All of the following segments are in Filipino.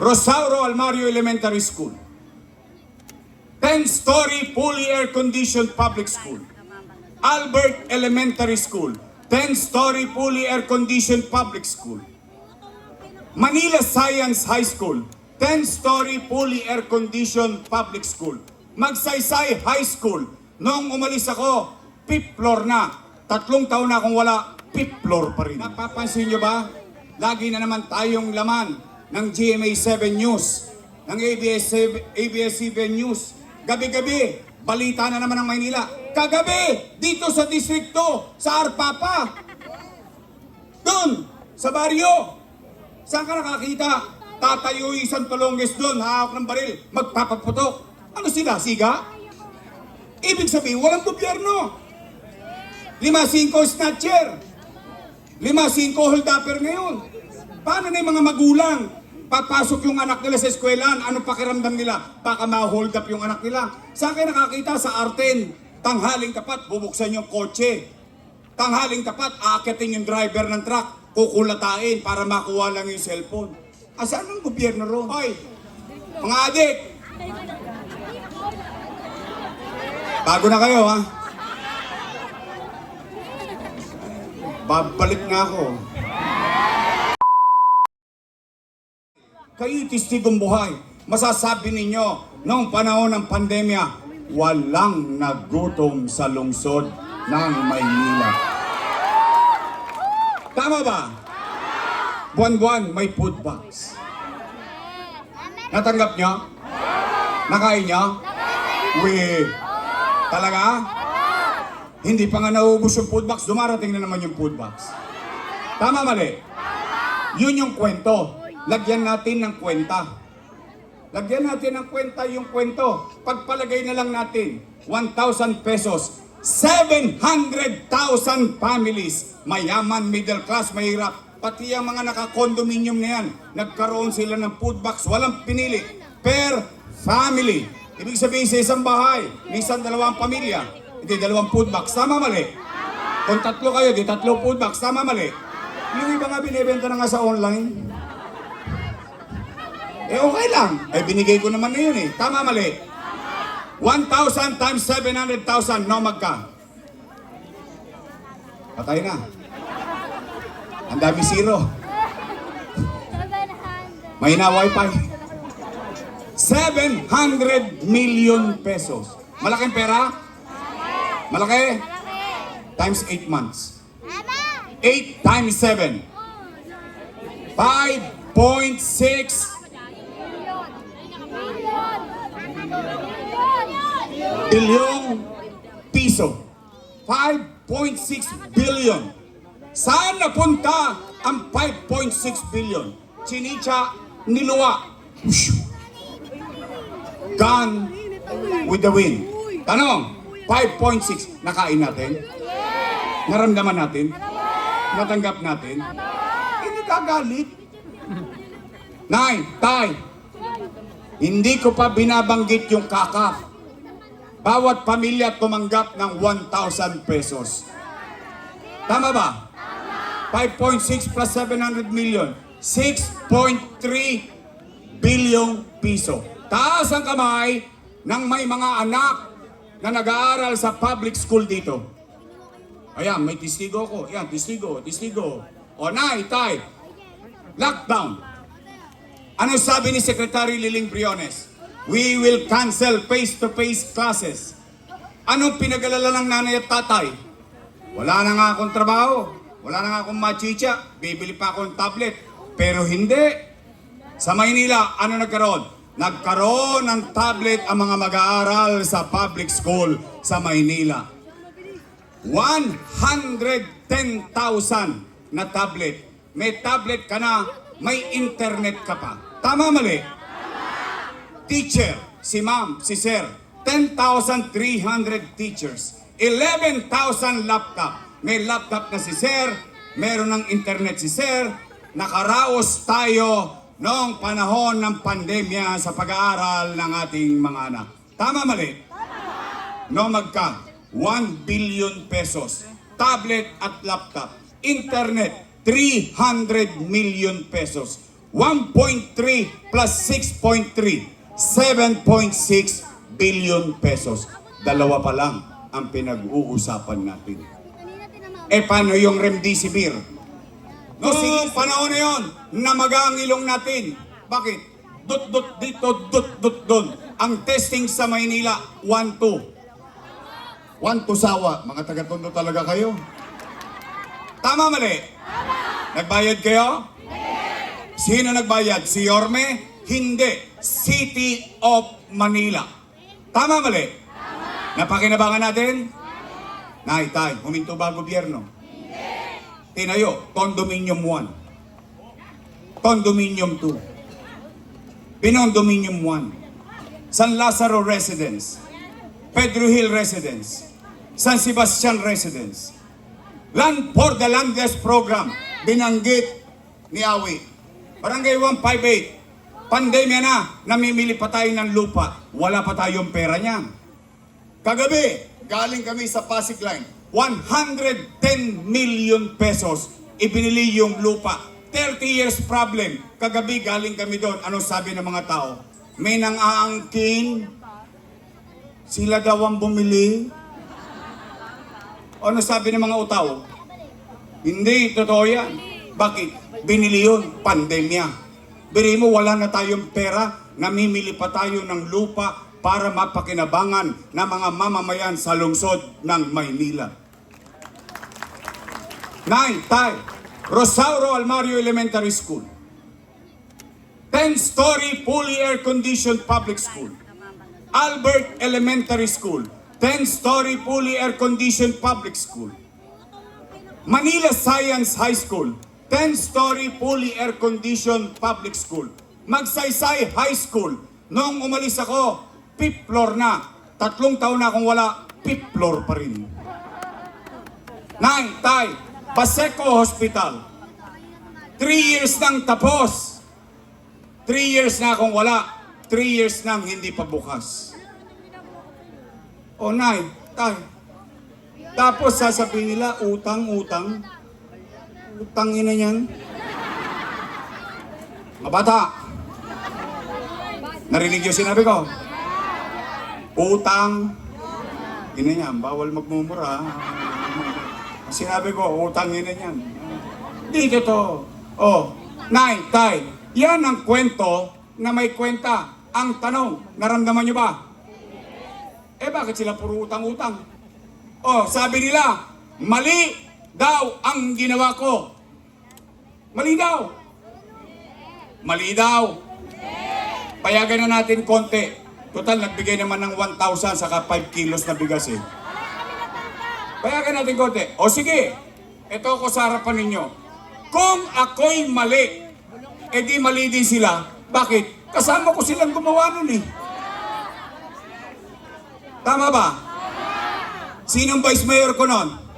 Rosauro Almario Elementary School. 10-story fully air-conditioned public school. Albert Elementary School. 10-story fully air-conditioned public school. Manila Science High School. 10-story fully air-conditioned public school. Magsaysay High School. Noong umalis ako, fifth floor na. Tatlong taon na akong wala, fifth floor pa rin. Napapansin nyo ba? Lagi na naman tayong laman ng GMA 7 News, ng ABS-7 ABS-CBN News. Gabi-gabi, balita na naman ng Maynila. Kagabi, dito sa distrito, sa Arpapa. Doon, sa baryo. Saan ka nakakita? Tatayo isang tulongges doon, hawak ng baril, magpapaputok. Ano sila, siga? Ibig sabihin, walang gobyerno. Lima-singko snatcher. Lima-singko hold-upper ngayon. Paano na yung mga magulang? Papasok yung anak nila sa eskwelahan, ano pakiramdam nila? Baka ma-hold up yung anak nila. Saan kayo nakakita? Sa Arten. Tanghaling tapat, bubuksan yung kotse. Tanghaling tapat, aakitin yung driver ng truck, kukulatain para makuha lang yung cellphone. Asaan ang gobyerno ron? Hoy, mga adik, bago na kayo ha. Babalik na ako. Kayo tistigong buhay. Masasabi ninyo, noong panahon ng pandemya, walang nagutom sa lungsod ng Maynila. Tama ba? Buwan-buwan may food box. Natanggap nyo? Nakain nyo? We. Talaga? Hindi pa nga nauubos yung food box, dumarating na naman yung food box. Tama mali? Yun yung kwento. Lagyan natin ng kwenta. Lagyan natin ng kwenta yung kwento. Pagpalagay na lang natin, 1,000 pesos. 700,000 families. Mayaman, middle class, mahirap. Pati ang mga naka-condominium na yan, nagkaroon sila ng food box. Walang pinili. Per family. Ibig sabihin sa isang bahay, minsan dalawang pamilya. Hindi, dalawang food box. Tama mali? Kung tatlo kayo, di tatlo food box. Tama mali? Yung iba nga binibenta na nga sa online. Eh okay lang. Eh binigay ko naman na yun eh. Tama mali? 1,000 times 700,000, no magka? Patay na. Ang dami zero. May na wifi. 700 million pesos. Malaking pera? Malaki? Times 8 months. 8 times 7. 5.6 bilyong piso. 5.6 billion. Saan napunta ang 5.6 billion? Chinicha, niluwa. Gone with the wind. Tanong, 5.6, nakain natin? Naramdaman natin? Natanggap natin? Hindi kagalit. Nay, tay, hindi ko pa binabanggit yung kakap. Bawat pamilya tumanggap ng 1,000 pesos. Tama ba? 5.6 plus 700 million. 6.3 bilyong piso. Taas ang kamay ng may mga anak na nag-aaral sa public school dito. Ayan, may testigo ko. Ayan, testigo, testigo. O na, itay. Lockdown. Ano sabi ni Secretary Liling Briones? We will cancel face-to-face classes. Anong pinag-alala ng nanay at tatay? Wala na nga akong trabaho. Wala na nga akong machicha. Bibili pa akong tablet. Pero hindi. Sa Maynila, ano nagkaroon? Nagkaroon ng tablet ang mga mag-aaral sa public school sa Maynila. 110,000 na tablet. May tablet ka na, may internet ka pa. Tama mali? Teacher, si ma'am, si sir, 10,300 teachers, 11,000 laptop. May laptop na si sir, meron ng internet si sir, nakaraos tayo noong panahon ng pandemya sa pag-aaral ng ating mga anak. Tama mali? No magka 1 billion pesos. Tablet at laptop. Internet 300 million pesos. 1.3 plus 6.3, 7.6 billion pesos. Dalawa pa lang ang pinag-uusapan natin. Eh paano yung remdesivir? Noong panahon na yon, namaga ang ilong natin. Bakit? Dut dut dito, dut dut doon. Ang testing sa Maynila, 1-2. 1 to sawa. Mga taga-tondo talaga kayo. Tama mali? Nagbayad kayo? Sino nagbayad? Si Yorme? Hindi. City of Manila. Tama mali? Napakinabangan natin? Nay, tay, huminto ba gobyerno? Tinayo, Condominium 1. Condominium 2. Pinondominium 1. San Lazaro Residence. Pedro Hill Residence. San Sebastian Residence. Land for the Landless Program. Binanggit ni Awi. Barangay 158. Pandemya na, namimili pa tayo ng lupa. Wala pa tayong pera niyan. Kagabi, galing kami sa Pasig Line. 110 million pesos ibinili yung lupa. 30 years problem. Kagabi galing kami doon. Ano sabi ng mga tao? May nang aangkin. Sila daw ang bumili. Ano sabi ng mga utaw? Hindi, totoo yan. Bakit? Binili yun, pandemya. Biri mo, wala na tayong pera, namimili pa tayo ng lupa para mapakinabangan ng mga mamamayan sa lungsod ng Maynila. Nine, tay, Rosauro Almario Elementary School. 10-story fully air-conditioned public school. Albert Elementary School. 10-story fully air-conditioned public school. Manila Science High School, 10-story fully air-conditioned public school. Magsaysay High School, noong umalis ako, fifth floor na. Tatlong taon na akong wala, fifth floor pa rin. Nine, tay, Paseco Hospital. Three years nang tapos. Three years na akong wala. Three years nang hindi pa bukas. O nine, tay, tapos sasabihin nila, utang, utang. Utang ina niyan. Mga bata. Narinig yung sinabi ko? Utang. Ina niyan, bawal magmumura. Sinabi ko, utang ina niyan. Dito to. Oh, nine, tay. Yan ang kwento na may kwenta. Ang tanong, naramdaman niyo ba? Eh bakit sila puro utang-utang? Oh, sabi nila, mali daw ang ginawa ko. Mali daw. Mali daw. Payagan na natin konti. Total, nagbigay naman ng 1,000 saka 5 kilos na bigas eh. Payagan natin konti. O sige, ito ako sa harapan ninyo. Kung ako'y mali, edi mali din sila. Bakit? Kasama ko silang gumawa nun eh. Tama ba? Sinong vice mayor ko nun?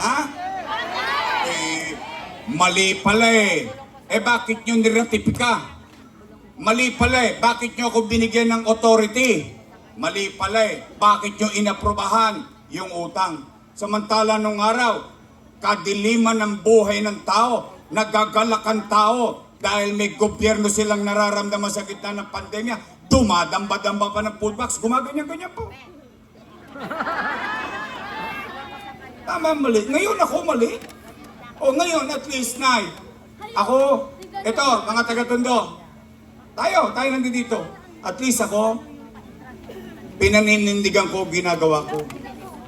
Ha? Eh, mali pala eh. Eh bakit nyo niratipika? Mali pala eh. Bakit nyo ako binigyan ng authority? Mali pala eh. Bakit nyo inaprobahan yung utang? Samantala nung araw, kadiliman ng buhay ng tao, nagagalak ang tao dahil may gobyerno silang nararamdaman sa gitna ng pandemya, dumadamba-damba pa ng food box, gumaganyan-ganyan po. Tama, mali. Ngayon ako mali. O ngayon, at least, Nay. Ako, ito, mga taga-tondo. Tayo, tayo nandito. At least ako, pinaninindigan ko ginagawa ko.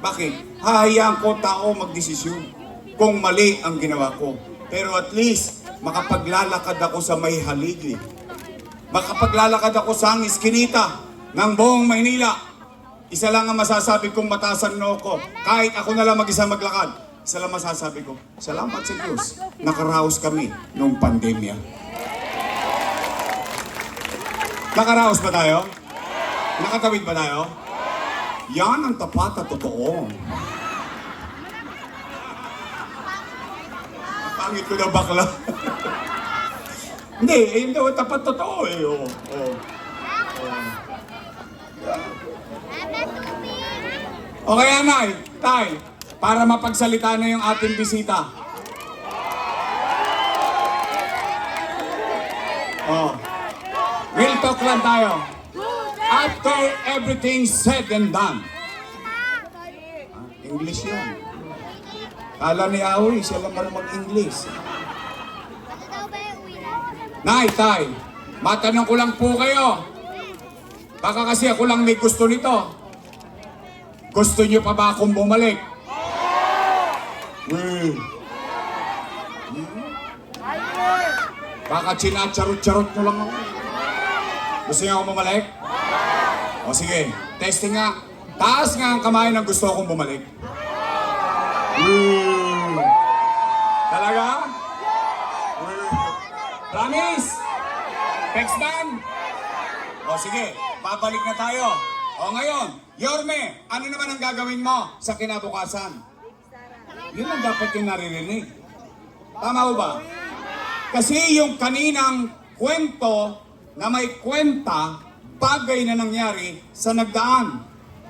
Bakit? Hahayaan ko tao magdesisyon kung mali ang ginawa ko. Pero at least, makapaglalakad ako sa may haligi. Makapaglalakad ako sa ang iskinita ng buong Maynila. Isa lang ang masasabi kong matasan no ko. Kahit ako na lang mag-isa maglakad. Isa lang masasabi ko. Salamat sa Diyos. Nakaraos kami nung pandemya. Nakaraos ba tayo? Nakatawid ba tayo? Yan ang tapat at totoo. Ang Pangit ko na bakla. Hindi, eh, hindi, tapat totoo eh. Oh, oh. O kaya na, tay, para mapagsalita na yung ating bisita. Oh. Real talk lang tayo. After everything said and done. Ah, English yan. Kala ni Aoy, siya lang marunong mag-English. Nay, tay, matanong ko lang po kayo. Baka kasi ako lang may gusto nito. Gusto niyo pa ba akong bumalik? Hmm. Baka chinacharot-charot mo lang ako. Gusto niyo ako bumalik? O sige, testing nga. Taas nga ang kamay na gusto akong bumalik. Hmm. Talaga? Hmm. Promise? Text man? O sige, babalik na tayo. O ngayon, Yorme, ano naman ang gagawin mo sa kinabukasan? Yun ang dapat yung naririnig. Tama ba? Kasi yung kaninang kwento na may kwenta, bagay na nangyari sa nagdaan.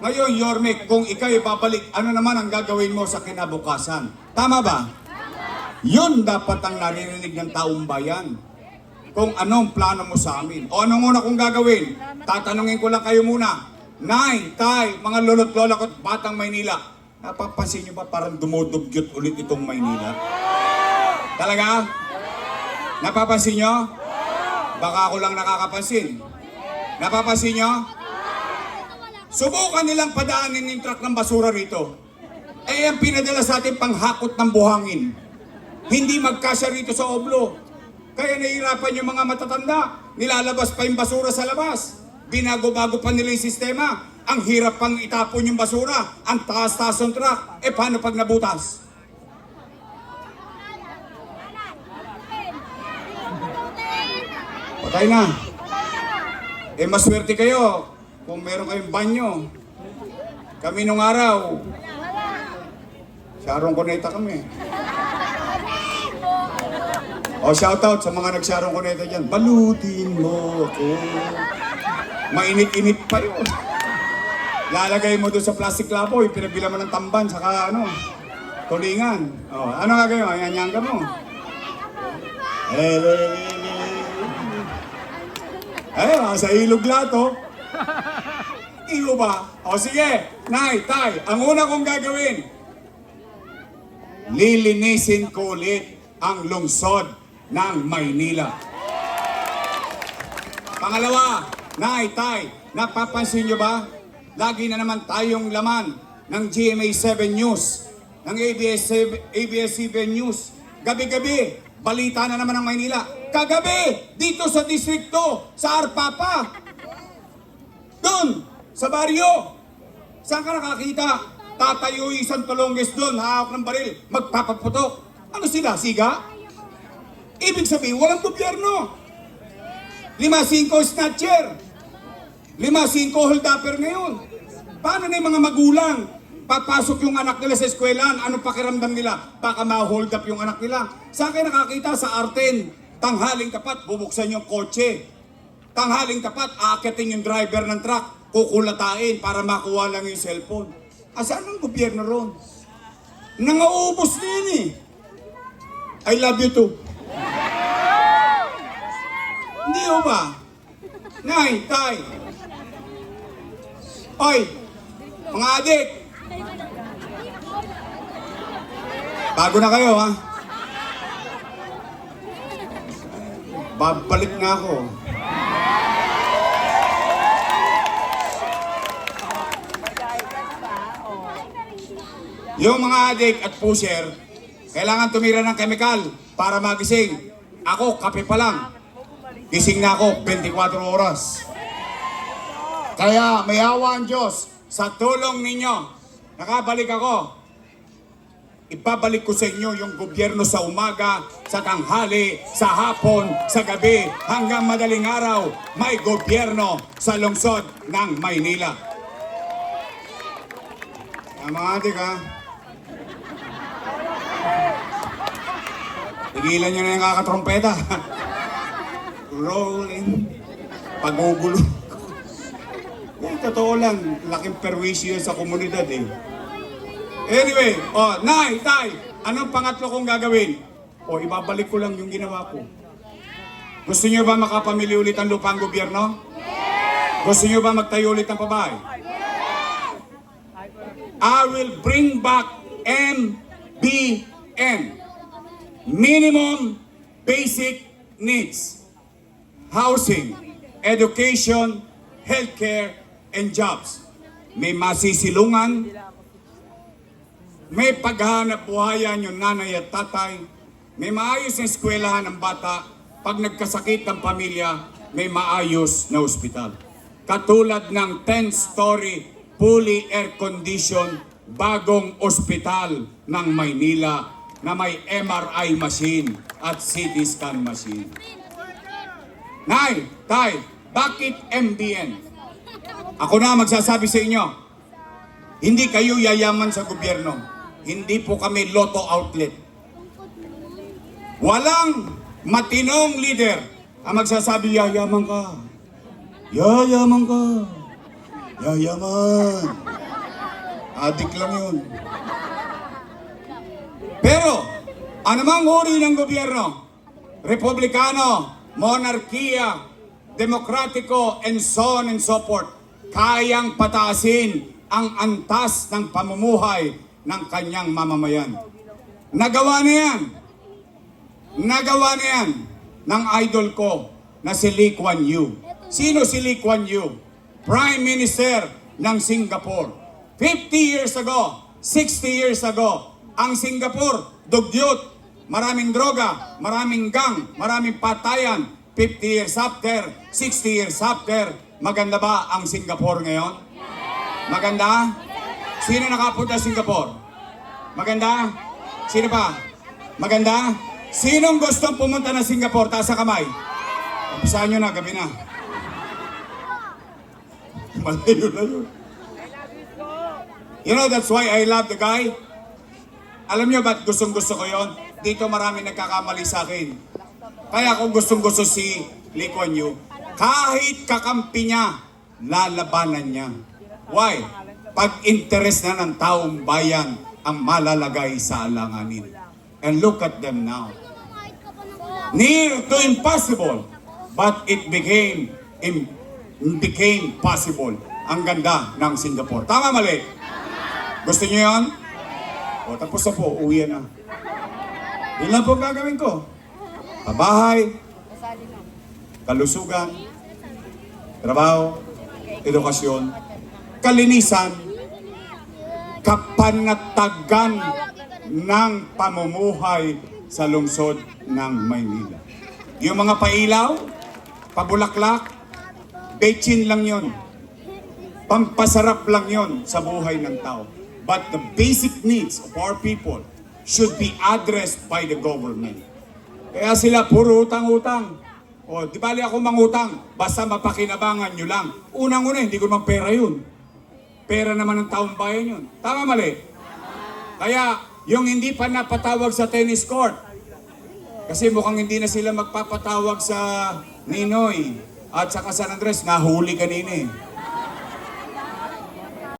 Ngayon, Yorme, kung ikaw babalik, ano naman ang gagawin mo sa kinabukasan? Tama ba? Yun dapat ang naririnig ng taong bayan. Kung anong plano mo sa amin. O anong una kong gagawin? Tatanungin ko lang kayo muna. Nay, tay, mga lolo't lola ko at batang Maynila. Napapansin nyo ba parang dumudugyot ulit itong Maynila? Talaga? Napapansin nyo? Baka ako lang nakakapansin. Napapansin nyo? Subukan nilang padaanin yung truck ng basura rito. Eh, ang pinadala sa atin panghakot ng buhangin. Hindi magkasya rito sa oblo. Kaya nahihirapan yung mga matatanda. Nilalabas pa yung basura sa labas. Binago-bago pa nila yung sistema. Ang hirap pang itapon yung basura. Ang taas-taas ng truck. Eh, paano pag nabutas? Patay na. Eh, maswerte kayo kung meron kayong banyo. Kami nung araw, Sharon Cuneta kami. O, shoutout sa mga nag-Sharon Cuneta dyan. Balutin mo ako. Mainit-init pa yun. Lalagay mo doon sa plastic lapo, pinabila mo ng tamban, saka ano, tulingan. O, ano nga kayo? Ayan, ka mo. Eh, sa ilog lato. Iyo ba? O sige, Nay, Tay, ang una kong gagawin, lilinisin ko ulit ang lungsod ng Maynila. Pangalawa, Nay, Tay, napapansin nyo ba? Lagi na naman tayong laman ng GMA7 News, ng ABS-7 ABS-CBN News. Gabi-gabi, balita na naman ng Maynila. Kagabi, dito sa distrikto, sa Arpapa, doon, sa baryo. Saan ka nakakita? Tatayo isang tulongges doon, hawak ng baril, magpapaputok. Ano sila, siga? Ibig sabihin, walang gobyerno. Lima-singko snatcher. Lima-singko hold-upper ngayon. Paano na yung mga magulang? Papasok yung anak nila sa eskwelahan, ano pakiramdam nila? Baka ma-hold up yung anak nila. Sa akin nakakita sa Arten, tanghaling tapat, bubuksan yung kotse. Tanghaling tapat, aakitin yung driver ng truck, kukulatain para makuha lang yung cellphone. Asaan ang gobyerno ron? Nangaubos na eh. I love you too. Hindi ba? Nay, tay. Oy, mga adik. Bago na kayo ha. Babalik nga ako. Yung mga adik at pusher, kailangan tumira ng chemical para magising. Ako, kape pa lang. Gising na ako 24 oras. Kaya may awa ang Diyos sa tulong ninyo. Nakabalik ako. Ibabalik ko sa inyo yung gobyerno sa umaga, sa tanghali, sa hapon, sa gabi, hanggang madaling araw, may gobyerno sa lungsod ng Maynila. Mga adik ha, Tigilan nyo na yung kakatrompeta. Rolling. Pagugulo. Totoo lang, laking perwisyo sa komunidad eh. Anyway, oh, Nay, Tay, anong pangatlo kong gagawin? O, ibabalik ko lang yung ginawa ko. Gusto niyo ba makapamili ulit ang lupa ang gobyerno? Gusto niyo ba magtayo ulit ng pabahay? I will bring back MBN. Minimum Basic Needs. Housing, education, healthcare, and jobs. May masisilungan, may paghahanap buhayan yung nanay at tatay, may maayos na eskwelahan ng bata, pag nagkasakit ng pamilya, may maayos na ospital. Katulad ng 10-story, fully air-conditioned, bagong ospital ng Maynila na may MRI machine at CT scan machine. Nay, Tay, bakit MBN? Ako na magsasabi sa inyo, hindi kayo yayaman sa gobyerno. Hindi po kami lotto outlet. Walang matinong leader ang magsasabi, yayaman ka. Yayaman ka. Yayaman. Adik lang yun. Pero, anumang uri ng gobyerno, republikano, monarkiya, demokratiko, and so on and so forth, kayang pataasin ang antas ng pamumuhay ng kanyang mamamayan. Nagawa na yan. Nagawa na yan ng idol ko na si Lee Kuan Yew. Sino si Lee Kuan Yew? Prime Minister ng Singapore. 50 years ago, 60 years ago, ang Singapore, dugyot, maraming droga, maraming gang, maraming patayan. 50 years after, 60 years after, maganda ba ang Singapore ngayon? Maganda? Sino nakapunta Singapore? Maganda? Sino pa? Maganda? Sinong gustong pumunta na Singapore? Taas sa kamay. Umpisahan nyo na, gabi na. Malayo na yun. You know, that's why I love the guy. Alam nyo ba't gustong gusto ko yon? Dito marami nagkakamali sa akin. Kaya kung gustong gusto si Lee Kuan Yew, kahit kakampi niya, lalabanan niya. Why? Pag-interest na ng taong bayan ang malalagay sa alanganin. And look at them now. Near to impossible, but it became im- became possible. Ang ganda ng Singapore. Tama mali? Gusto niyo yan? O tapos na po, uwi na. Yun lang po gagawin ko. Pabahay, kalusugan, trabaho, edukasyon, kalinisan, kapanatagan ng pamumuhay sa lungsod ng Maynila. Yung mga pailaw, pabulaklak, bechin lang yon. Pampasarap lang yon sa buhay ng tao. But the basic needs of our people should be addressed by the government. Kaya sila puro utang-utang. O, di bali ako mangutang, basta mapakinabangan nyo lang. Unang-una, hindi ko naman pera yun. Pera naman ng taong bayan yun. Tama mali? Kaya, yung hindi pa napatawag sa tennis court, kasi mukhang hindi na sila magpapatawag sa Ninoy at sa San Andres, nahuli kanina eh.